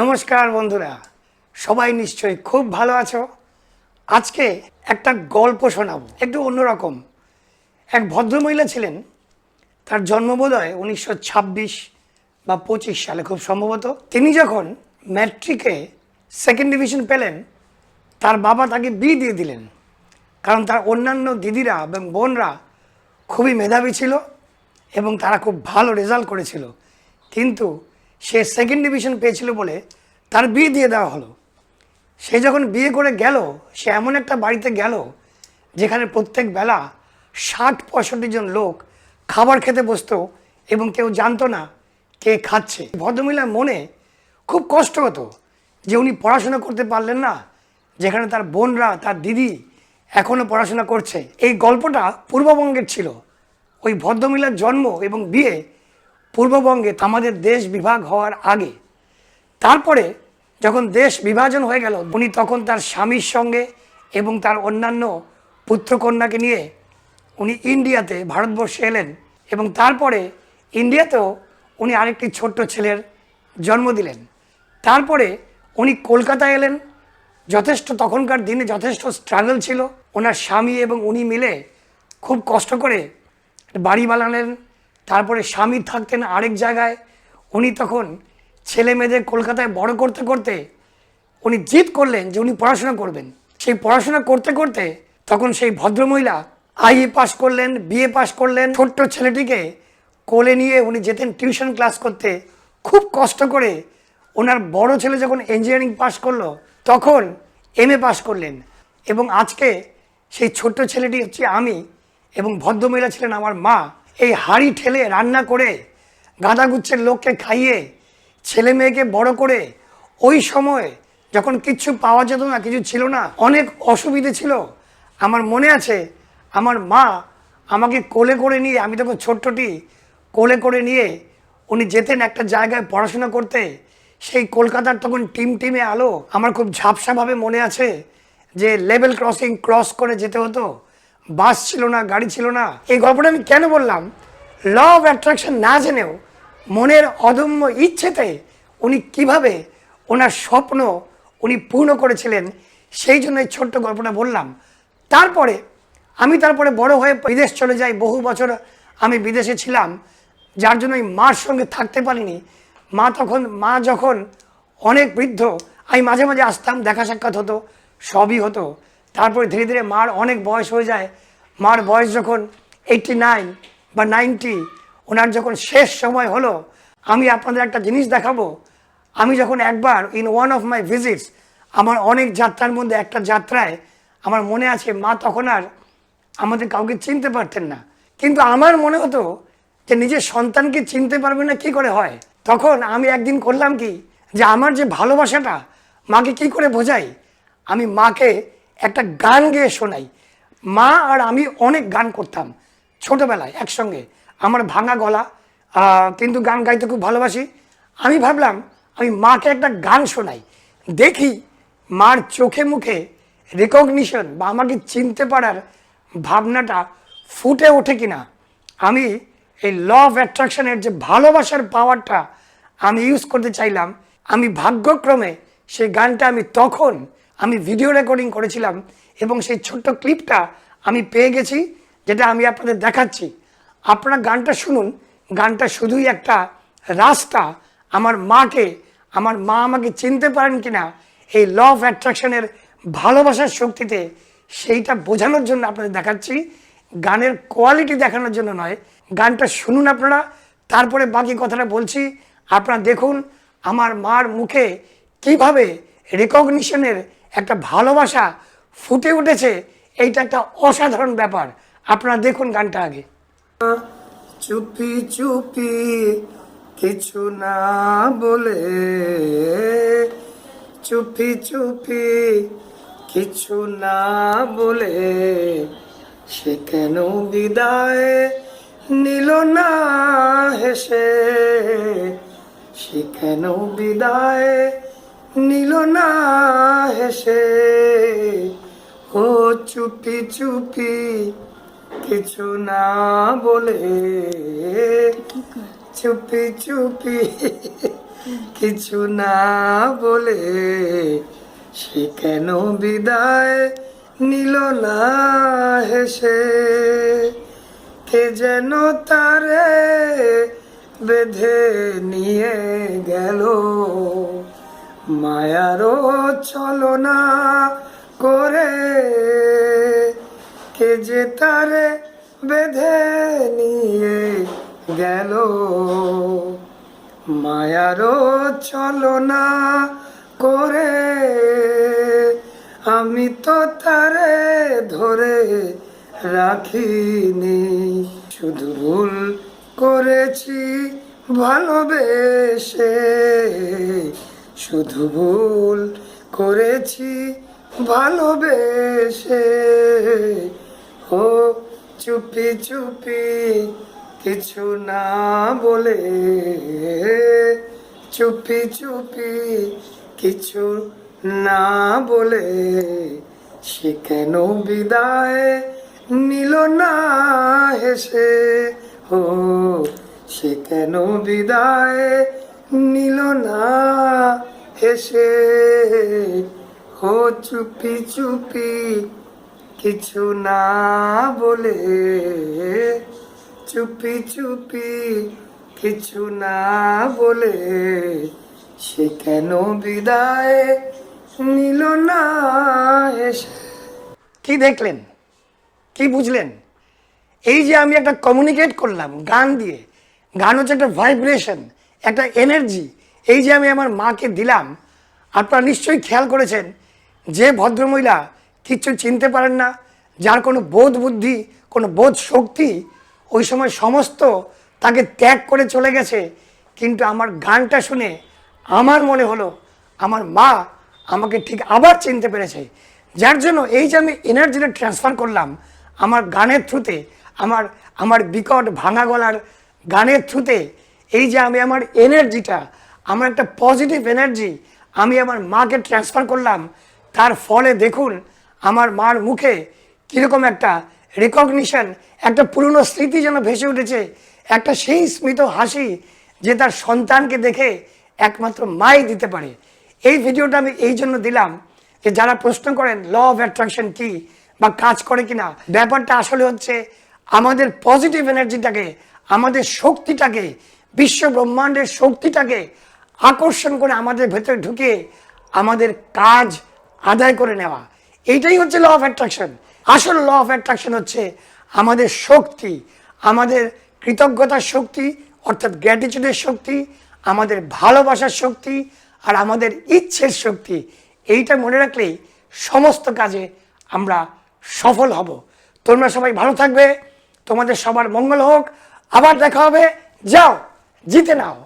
নমস্কার বন্ধুরা, সবাই নিশ্চয়ই খুব ভালো আছো? আজকে একটা গল্প শোনাবো, একটু অন্যরকম। এক ভদ্রমহিলা ছিলেন, তার জন্মবোধ হয় উনিশশো ছাব্বিশ বা পঁচিশ সালে খুব সম্ভবত। তিনি যখন ম্যাট্রিকে সেকেন্ড ডিভিশন পেলেন, তার বাবা তাকে বিয়ে দিয়ে দিলেন, কারণ তার অন্যান্য দিদিরা এবং বোনরা খুবই মেধাবী ছিল এবং তারা খুব ভালো রেজাল্ট করেছিল। কিন্তু সে সেকেন্ড ডিভিশন পেয়েছিল বলে তার বিয়ে দিয়ে দেওয়া হলো। সে যখন বিয়ে করে গেল, সে এমন একটা বাড়িতে গেল যেখানে প্রত্যেক বেলা ষাট পঁয়ষট্টি জন লোক খাবার খেতে বসতো এবং কেউ জানতো না কে খাচ্ছে। ভদ্রমহিলার মনে খুব কষ্ট হতো যে উনি পড়াশোনা করতে পারলেন না, যেখানে তার বোনরা, তার দিদি এখনও পড়াশোনা করছে। এই গল্পটা পূর্ববঙ্গের ছিল। ওই ভদ্রমহিলার জন্ম এবং বিয়ে পূর্ববঙ্গে আমাদের দেশ বিভাগ হওয়ার আগে, তারপরে যখন দেশ বিভাজন হয়ে গেল, উনি তখন তার স্বামীর সঙ্গে এবং তার অন্যান্য পুত্রকন্যাকে নিয়ে উনি ইন্ডিয়াতে, ভারতবর্ষে এলেন এবং তারপরে ইন্ডিয়াতেও উনি আরেকটি ছোট্ট ছেলের জন্ম দিলেন। তারপরে উনি কলকাতায় এলেন। যথেষ্ট তখনকার দিনে যথেষ্ট স্ট্রাগল ছিল। ওনার স্বামী এবং উনি মিলে খুব কষ্ট করে বাড়ি বানালেন। তারপরে স্বামী থাকতেন আরেক জায়গায়, উনি তখন ছেলে মেয়েদের কলকাতায় বড় করতে করতে উনি জিদ করলেন যে উনি পড়াশোনা করবেন। সেই পড়াশোনা করতে করতে তখন সেই ভদ্রমহিলা আইএ পাস করলেন বিএ পাস করলেন। ছোট্ট ছেলেটিকে কোলে নিয়ে উনি যেতেন টিউশন ক্লাস করতে। খুব কষ্ট করে ওনার বড় ছেলে যখন ইঞ্জিনিয়ারিং পাস করল, তখন এম এ পাস করলেন। এবং আজকে সেই ছোট্ট ছেলেটি হচ্ছে আমি এবং ভদ্রমহিলা ছিলেন আমার মা। এই হাড়ি ঠেলে রান্না করে গাঁদাগুচ্ছের লোককে খাইয়ে, ছেলে মেয়েকে বড় করে, ওই সময় যখন কিচ্ছু পাওয়া যেত না, কিছু ছিল না, অনেক অসুবিধে ছিল। আমার মনে আছে, আমার মা আমাকে কোলে করে নিয়ে, আমি তখন ছোট্টটি কোলে করে নিয়ে, উনি যেতেন একটা জায়গায় পড়াশোনা করতে। সেই কলকাতার তখন টিম টিমে আলো। আমার খুব ঝাপসাভাবে মনে আছে যে লেভেল ক্রসিং ক্রস করে যেতে হতো। বাস ছিল না, গাড়ি ছিল না। এই গল্পটা আমি কেন বললাম? ল অফ অ্যাট্রাকশন না জেনেও মনের অদম্য ইচ্ছেতে উনি কীভাবে ওনার স্বপ্ন উনি পূর্ণ করেছিলেন, সেই জন্য এই ছোট্ট গল্পটা বললাম। তারপরে আমি তারপরে বড় হয়ে বিদেশ চলে যাই। বহু বছর আমি বিদেশে ছিলাম, যার জন্য ওই মার সঙ্গে থাকতে পারিনি। মা তখন, মা যখন অনেক বৃদ্ধ, আমি মাঝে মাঝে আসতাম, দেখা সাক্ষাৎ হতো, সবই হতো। তারপরে ধীরে ধীরে মার অনেক বয়স হয়ে যায়। মার বয়স যখন এইটটি নাইন বা নাইনটি ওনার যখন শেষ সময় হলো, আমি আপনাদের একটা জিনিস দেখাবো। আমি যখন একবার in one of my visits আমার অনেক যাত্রার মধ্যে একটা যাত্রায় আমার মনে আছে, মা তখন আর আমাদের কাউকে চিনতে পারতেন না। কিন্তু আমার মনে হতো যে নিজের সন্তানকে চিনতে পারবে না, কি করে হয়? তখন আমি একদিন করলাম কি, যে আমার যে ভালোবাসাটা মাকে কি করে বোঝাই? আমি মাকে একটা গান গেয়ে শোনাই। মা আর আমি অনেক গান করতাম ছোটবেলায় একসঙ্গে। আমার ভাঙা গলা কিন্তু গান গাইতে খুব ভালোবাসি। আমি ভাবলাম, আমি মাকে একটা গান শোনাই। দেখি মার চোখে মুখে রেকগনিশন বা আমাকে চিনতে পারার ভাবনাটা ফুটে ওঠে কিনা। আমি এই ল অফ অ্যাট্রাকশনের যে ভালোবাসার পাওয়ারটা আমি ইউজ করতে চাইলাম, আমি ভাগ্যক্রমে সেই গানটা আমি তখন আমি ভিডিও রেকর্ডিং করেছিলাম এবং সেই ছোট্ট ক্লিপটা আমি পেয়ে গেছি, যেটা আমি আপনাদের দেখাচ্ছি। আপনারা গানটা শুনুন। গানটা শুধুই একটা রাস্তা। আমার মাকে, আমার মা আমাকে চিনতে পারেন কিনা, এই ল অফ অ্যাট্রাকশনের ভালোবাসার শক্তিতে সেইটা বোঝানোর জন্য আপনাদের দেখাচ্ছি। গানের কোয়ালিটি দেখানোর জন্য নয়। গানটা শুনুন আপনারা। তারপরে বাকি কথাটা বলছি। আপনারা দেখুন আমার মার মুখে কীভাবে রেকগনিশনের একটা ভালোবাসা ফুটে উঠেছে, এইটা একটা অসাধারণ ব্যাপার। আপনারা দেখুন গানটা আগে। চুপি চুপি কিছু না বলে, চুপি চুপি কিছু না বলে, সে কেন বিদায় নিল না হেসে, সে কেন বিদায় নিল না হেসে। ও চুপি চুপি কিছু না বলে। চুপি চুপি কিছু না বলে। সে কেন বিদায় নিল না হেসে? কে যেন তারে বেঁধে নিয়ে গেল। মায়ারও চলনা করে, কে যে তারে বেঁধে নিয়ে গেল। মায়ারও চলনা করে, আমি তো তারে ধরে রাখিনি। শুধু ভুল করেছি ভালোবেসে। শুধু ভুল করেছি ভালোবেসে। ও চুপি চুপি কিছু না বলে, চুপি চুপি কিছু না বলে সে কেন বিদায় নিল না হেসে? ও সে কেন বিদায় নিল না, হেসে ও চুপি চুপি কিছু না বলে, চুপি চুপি কিছু না বলে সে কেন বিদায় নিল না এসে কি দেখলেন? কি বুঝলেন? এই যে আমি একটা কমিউনিকেট করলাম গান দিয়ে, গান হচ্ছে একটা ভাইব্রেশন একটা এনার্জি এই যে আমি আমার মাকে দিলাম, আপনারা নিশ্চয়ই খেয়াল করেছেন, যে ভদ্রমহিলা কিচ্ছু চিনতে পারেন না, যার কোনো বোধ বুদ্ধি, কোনো বোধ শক্তি, ওই সময় সমস্ত তাকে ত্যাগ করে চলে গেছে। কিন্তু আমার গানটা শুনে আমার মনে হলো, আমার মা আমাকে ঠিক আবার চিনতে পেরেছে। যার জন্য এই যে আমি এনার্জিটা ট্রান্সফার করলাম, আমার গানের থ্রুতে, আমার আমার বিকট ভাঙা গলার গানের থ্রুতে এই যে আমি আমার এনার্জিটা আমার একটা পজিটিভ এনার্জি আমি আমার মাকে ট্রান্সফার করলাম, তার ফলে দেখুন, আমার মার মুখে কীরকম একটা রেকগনিশন একটা পুরনো স্মৃতি যেন ভেসে উঠেছে, একটা সেই স্মৃত হাসি যে তার সন্তানকে দেখে একমাত্র মাই দিতে পারে। এই ভিডিওটা আমি এই জন্য দিলাম যে যারা প্রশ্ন করেন ল অফ অ্যাট্রাকশন কি বা কাজ করে কিনা? ব্যাপারটা আসলে হচ্ছে আমাদের পজিটিভ এনার্জিটাকে আমাদের শক্তিটাকে বিশ্ব ব্রহ্মাণ্ডের শক্তিটাকে আকর্ষণ করে আমাদের ভেতরে ঢুকিয়ে আমাদের কাজ আদায় করে নেওয়া। এইটাই হচ্ছে ল অফ অ্যাট্রাকশন আসল ল অফ অ্যাট্রাকশন হচ্ছে আমাদের শক্তি, আমাদের কৃতজ্ঞতার শক্তি, অর্থাৎ গ্র্যাটিচিউডের শক্তি, আমাদের ভালোবাসার শক্তি, আর আমাদের ইচ্ছের শক্তি। এইটা মনে রাখলেই সমস্ত কাজে আমরা সফল হব। তোমরা সবাই ভালো থাকবে। তোমাদের সবার মঙ্গল হোক। আবার দেখা হবে। যাও। জিতে নাও